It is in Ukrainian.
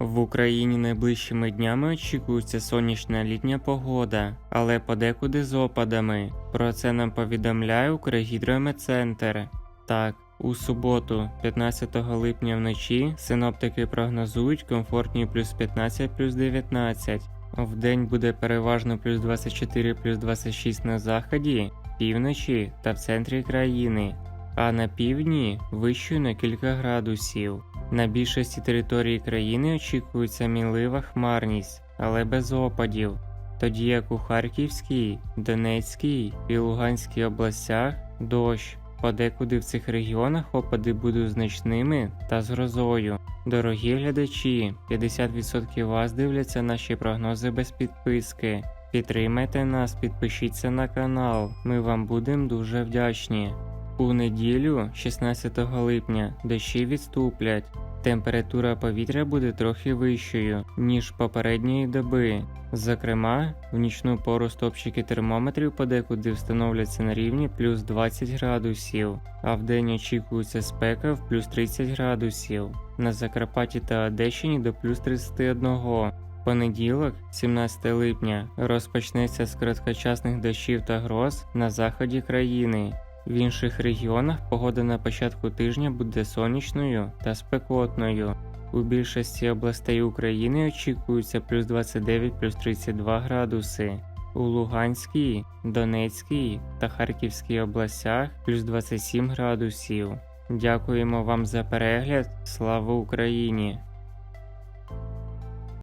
В Україні найближчими днями очікується сонячна літня погода, але подекуди з опадами. Про це нам повідомляє Укргідрометцентр. Так, у суботу, 15 липня вночі, синоптики прогнозують комфортні плюс 15 плюс 19. Вдень буде переважно плюс 24 плюс 26 на заході, півночі та в центрі країни, а на півдні вищою на кілька градусів. На більшості території країни очікується мінлива хмарність, але без опадів, тоді як у Харківській, Донецькій і Луганській областях дощ. Подекуди в цих регіонах опади будуть значними та з грозою. Дорогі глядачі, 50% вас дивляться наші прогнози без підписки. Підтримайте нас, підпишіться на канал, ми вам будемо дуже вдячні. У неділю, 16 липня, дощі відступлять. Температура повітря буде трохи вищою, ніж попередньої доби. Зокрема, в нічну пору стопчики термометрів подекуди встановляться на рівні плюс 20 градусів, а вдень очікується спека в плюс 30 градусів. На Закарпатті та Одещині до плюс 31. Понеділок, 17 липня, розпочнеться з короткочасних дощів та гроз на заході країни. В інших регіонах погода на початку тижня буде сонячною та спекотною. У більшості областей України очікується плюс 29 плюс 32 градуси. У Луганській, Донецькій та Харківській областях плюс 27 градусів. Дякуємо вам за перегляд. Слава Україні!